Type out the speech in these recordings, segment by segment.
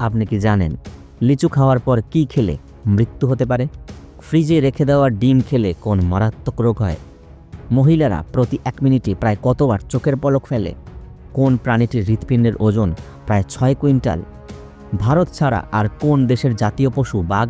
আপনি কি জানেন লিচু খাওয়ার পর কি খেলে মৃত্যু হতে পারে? ফ্রিজে রেখে দেওয়া ডিম খেলে কোন মারাত্মক রোগ হয়? মহিলারা প্রতি এক মিনিটে প্রায় কতবার চোখের পলক ফেলে? কোন প্রাণীটির হৃৎপিণ্ডের ওজন প্রায় ছয় কুইন্টাল? ভারত ছাড়া আর কোন দেশের জাতীয় পশু বাঘ?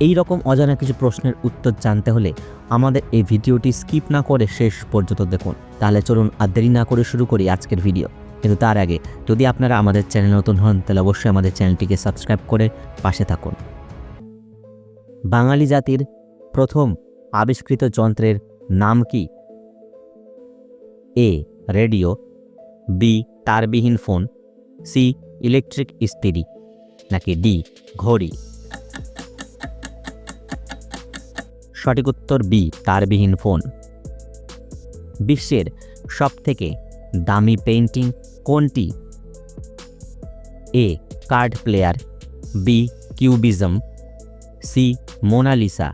এই রকম অজানা কিছু প্রশ্নের উত্তর জানতে হলে আমাদের এই ভিডিওটি স্কিপ না করে শেষ পর্যন্ত দেখুন। তাহলে চলুন আর দেরি না করে শুরু করি আজকের ভিডিও। কিন্তু তার আগে যদি আপনারা আমাদের চ্যানেল নতুন হন, তাহলে অবশ্যই আমাদের চ্যানেলটিকে সাবস্ক্রাইব করে পাশে থাকুন। বাঙালি জাতির প্রথম আবিষ্কৃত যন্ত্রের নাম কি? এ, রেডিও, বি, তারবিহীন ফোন, সি, ইলেকট্রিক ইস্ত্রি, নাকি ডি, ঘড়ি? সঠিক উত্তর বি, তারবিহীন ফোন। বিশ্বের সবথেকে দামি পেইন্টিং কোনটি? A, card player, B, cubism, C, Mona Lisa,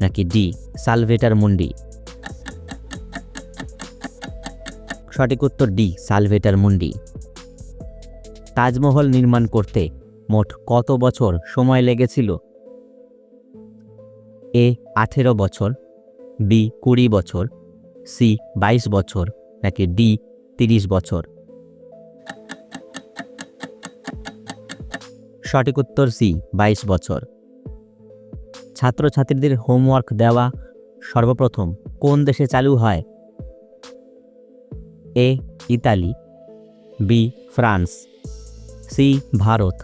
নাকি ডি, সালভেটার মুন্ডি? সঠিক উত্তর ডি, সালভেটার মুন্ডি। তাজমহল নির্মাণ করতে মোট কত বছর সময় লেগেছিল? এ, আঠেরো বছর, বি, কুড়ি বছর, সি, বাইশ বছর, নাকি ডি, তিরিশ বছর? সঠিক উত্তর সি, বাইশ বছর। ছাত্রছাত্রীদের হোমওয়ার্ক দেওয়া সর্বপ্রথম কোন দেশে চালু হয়? A, Italy, B, France, C, Bharat,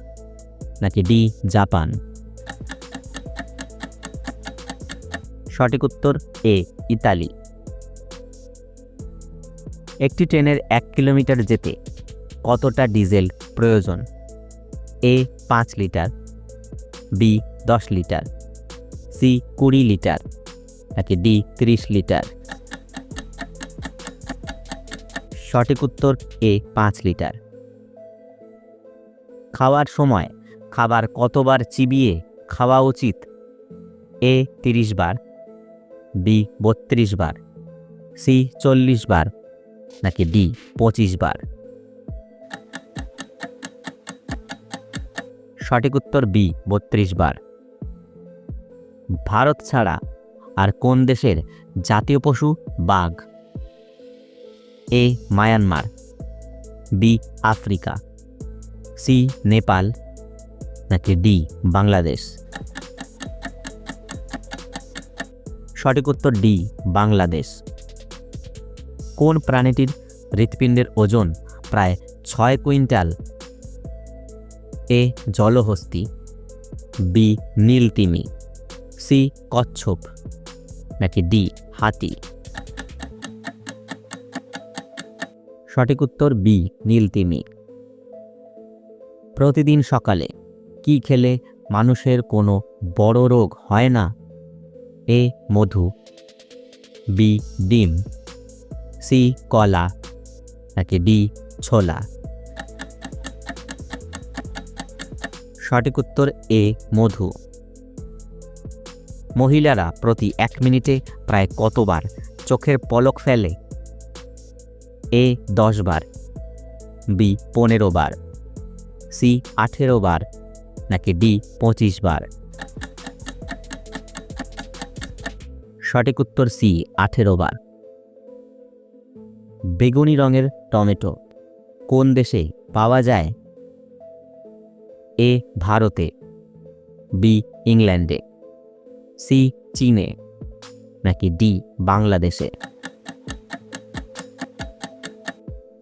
নাকি ডি, জাপান? সঠিক উত্তর এ, ইতালি। একটি ট্রেনের এক কিলোমিটার যেতে কতটা ডিজেল প্রয়োজন? এ পাঁচ লিটার। বি দশ লিটার। সি কুড়ি লিটার। নাকি ডি তিরিশ লিটার। সঠিক উত্তর এ পাঁচ লিটার। খাওয়ার সময় খাবার কতবার চিবিয়ে খাওয়া উচিত? এ তিরিশ বার। বি বত্রিশ বার। সি চল্লিশ বার। নাকি ডি পঁচিশ বার। সঠিক উত্তর বি, বত্রিশ বার। ভারত ছাড়া আর কোন দেশের জাতীয় পশু বাঘ? A, Myanmar, B, Africa, C, Nepal, নাকি ডি, বাংলাদেশ? সঠিক উত্তর ডি, বাংলাদেশ। কোন প্রাণীটির হৃৎপিণ্ডের ওজন প্রায় ছয় কুইন্টাল এ জলহস্তি, বি নীলতিমি, সি কচ্ছপ, নাকি ডি হাতি? সঠিক উত্তর বি নীলতিমি। প্রতিদিন সকালে কি খেলে মানুষের কোনো বড় রোগ হয় না? এ মধু, বি ডিম, সি কলা, নাকি ডি ছোলা? সঠিক উত্তর এ, মধু। মহিলারা প্রতি এক মিনিটে প্রায় কতবার চোখের পলক ফেলে? এ দশ বার বি পনেরো বার সি আঠেরো বার নাকি ডি পঁচিশ বার সঠিক উত্তর সি আঠেরো বার বেগুনি রঙের টমেটো। কোন দেশে পাওয়া যায় এ ভারতে, বি ইংল্যান্ডে, সি চীনে, নাকি ডি বাংলাদেশে?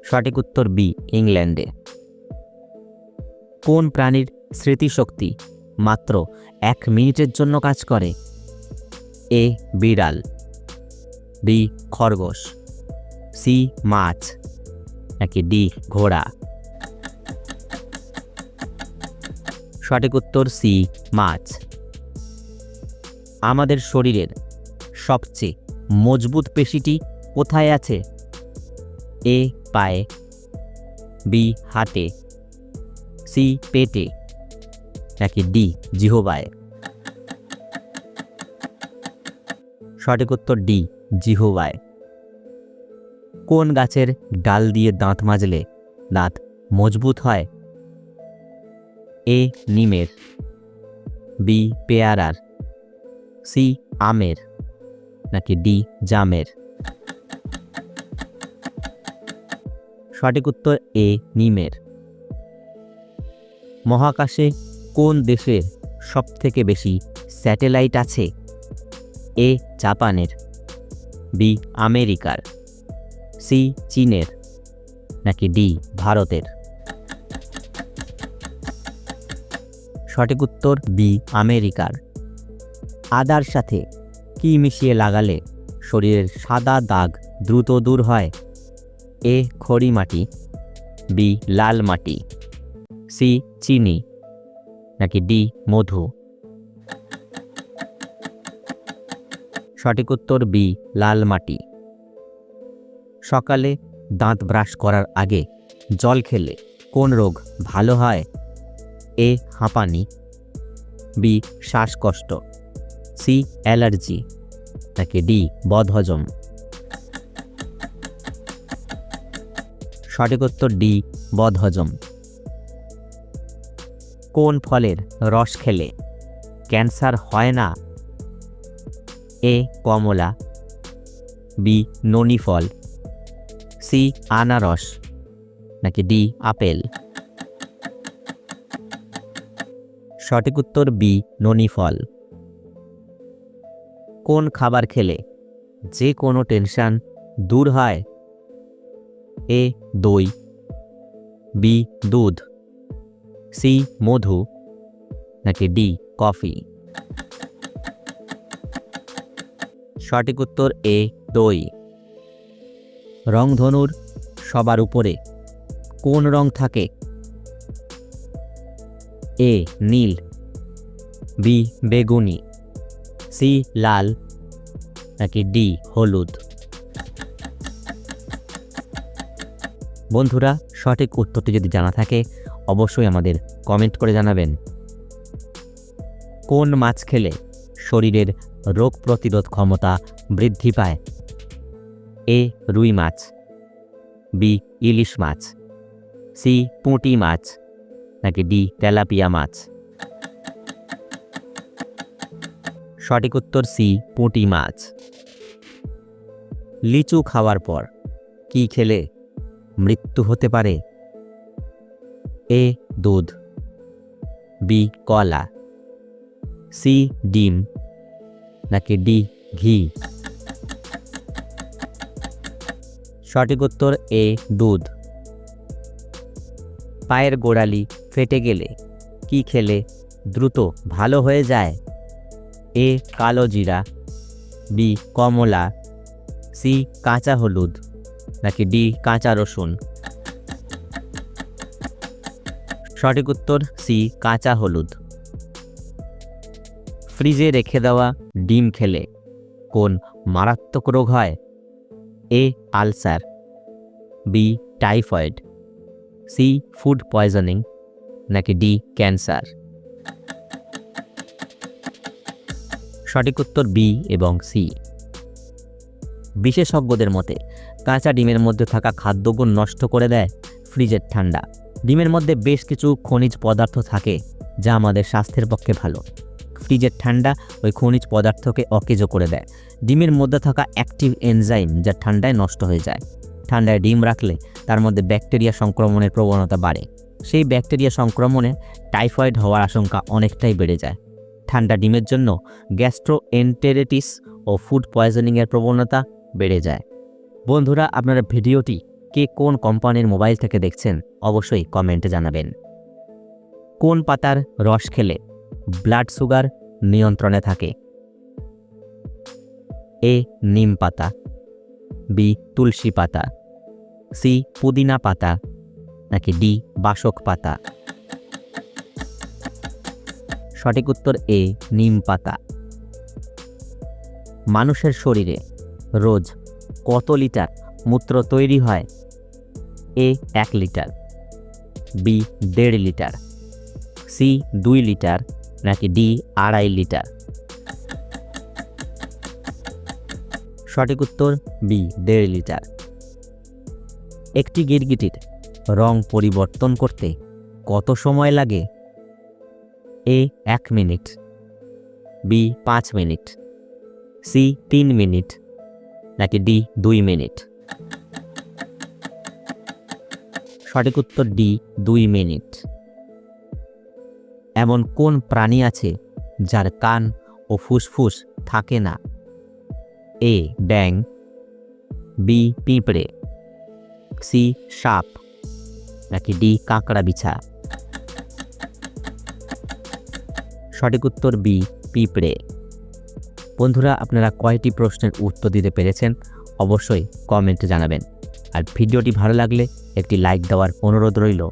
সঠিক উত্তর বি ইংল্যান্ডে। কোন প্রাণীর স্মৃতিশক্তি মাত্র এক মিনিটের জন্য কাজ করে? এ বিড়াল, বি খরগোশ, সি মাছ, নাকি ডি ঘোড়া? সঠিক উত্তর সি, মাছ। আমাদের শরীরের সবচেয়ে মজবুত পেশিটি কোথায় আছে? এ, পায়ে, বি হাতে সি, পেটে, নাকি ডি, জিহবায়? সঠিক উত্তর ডি, জিহবায়। কোন গাছের ডাল দিয়ে দাঁত মাজলে দাঁত মজবুত হয়? এ নিমের। বি পেয়ারার। সি আমের। নাকি ডি জামের। সঠিক উত্তর এ নিমের। মহাকাশে কোন দেশের সবথেকে বেশি স্যাটেলাইট আছে? এ জাপানের। বি আমেরিকার। সি চীনের। নাকি ডি ভারতের। সঠিক উত্তর বি, আমেরিকার। আদার সাথে কি মিশিয়ে লাগালে শরীরের সাদা দাগ দ্রুত দূর হয়? এ, খড়ি মাটি, বি, লাল মাটি, সি, চিনি, নাকি ডি, মধু? সঠিক উত্তর বি, লাল মাটি। সকালে দাঁত ব্রাশ করার আগে জল খেলে কোন রোগ ভালো হয়? এ হাঁপানি, বি শ্বাসকষ্ট, সি অ্যালার্জি নাকি ডি বদহজম। সঠিক উত্তর ডি বদহজম। কোন ফলের রস খেলে ক্যান্সার হয় না? এ কমলা, বি ননি ফল, সি আনারস, নাকি ডি আপেল? সঠিক উত্তর বি, ননি ফল। কোন খাবার খেলে যে কোনো টেনশান দূর হয়? এ, দই। বি, দুধ। সি, মধু। নাকি ডি, কফি। সঠিক উত্তর এ, দই। রংধনুর সবার উপরে কোন রং থাকে? এ, নীল। বি, বেগুনি। সি, লাল। নাকি ডি, হলুদ। বন্ধুরা, সঠিক উত্তরটি যদি জানা থাকে, অবশ্যই আমাদের কমেন্ট করে জানাবেন। কোন মাছ খেলে শরীরের রোগ প্রতিরোধ ক্ষমতা বৃদ্ধি পায়? এ, রুই মাছ। বি, ইলিশ মাছ। সি, পুঁটি মাছ। নাকি ডি তেলাপিয়া মাছ? সঠিক উত্তর সি, পুঁটি মাছ। লিচু খাওয়ার পর কি খেলে মৃত্যু হতে পারে? এ, দুধ। বি, কলা। সি, ডিম। নাকি ডি, ঘি? সঠিক উত্তর এ, দুধ। পায়ের গোড়ালি ফেটে গেলে কি খেলে দ্রুত ভালো হয়ে যায়? এ কালো জিরা বি কমলা সি কাঁচা হলুদ, নাকি ডি কাঁচা রসুন? সঠিক উত্তর সি কাঁচা হলুদ। ফ্রিজে রেখে দেওয়া ডিম খেলে কোন মারাত্মক রোগ হয়? A ulcer B typhoid C food poisoning নাকি ডি, ক্যান্সার? সঠিক উত্তর বি এবং সি। বিশেষজ্ঞদের মতে, কাঁচা ডিমের মধ্যে থাকা খাদ্যগুণ নষ্ট করে দেয় ফ্রিজের ঠান্ডা। ডিমের মধ্যে বেশ কিছু খনিজ পদার্থ থাকে, যা আমাদের স্বাস্থ্যের পক্ষে ভালো। ফ্রিজের ঠান্ডা ওই খনিজ পদার্থকে অকেজো করে দেয়। ডিমের মধ্যে থাকা অ্যাক্টিভ এনজাইম, যা ঠান্ডায় নষ্ট হয়ে যায়। ঠান্ডায় ডিম রাখলে তার মধ্যে ব্যাকটেরিয়া সংক্রমণের প্রবণতা বাড়ে। সেই ব্যাকটেরিয়া সংক্রমণে টাইফয়েড হওয়ার আশঙ্কা অনেকটাই বেড়ে যায়। ঠান্ডা ডিমের জন্য গ্যাস্ট্রোএন্টেরিটিস ও ফুড পয়জনিংয়ের প্রবণতা বেড়ে যায়। বন্ধুরা, আপনারা ভিডিওটি কে কোন কোম্পানির মোবাইল থেকে দেখছেন অবশ্যই কমেন্টে জানাবেন। কোন পাতার রস খেলে ব্লাড সুগার নিয়ন্ত্রণে থাকে? এ, নিম পাতা, বি, তুলসী পাতা, সি, পুদিনা পাতা নাকি ডি, বাসক পাতা? সঠিক উত্তর এ, নিম পাতা। মানুষের শরীরে রোজ কত লিটার মূত্র তৈরি হয়? এ, এক লিটার। বি, দেড় লিটার। সি, দুই লিটার। নাকি ডি, আড়াই লিটার? সঠিক উত্তর বি, দেড় লিটার। একটি গিরগিটির রং পরিবর্তন করতে কত সময় লাগে? এ, এক মিনিট। বি, পাঁচ মিনিট। সি, তিন মিনিট। নাকি ডি, দুই মিনিট। সঠিক উত্তর ডি, দুই মিনিট। এমন কোন প্রাণী আছে যার কান ও ফুসফুস থাকে না? এ ব্যাং বি, পিঁপড়ে। সি, সাপ। নাকি ডি কাঁকড়া বিছা? সঠিক উত্তর বি, পিঁপড়ে। বন্ধুরা, আপনারা কয়টি প্রশ্নের উত্তর দিতে পেরেছেন অবশ্যই কমেন্টে জানাবেন। আর ভিডিওটি ভালো লাগলে একটি লাইক দেওয়ার অনুরোধ রইল।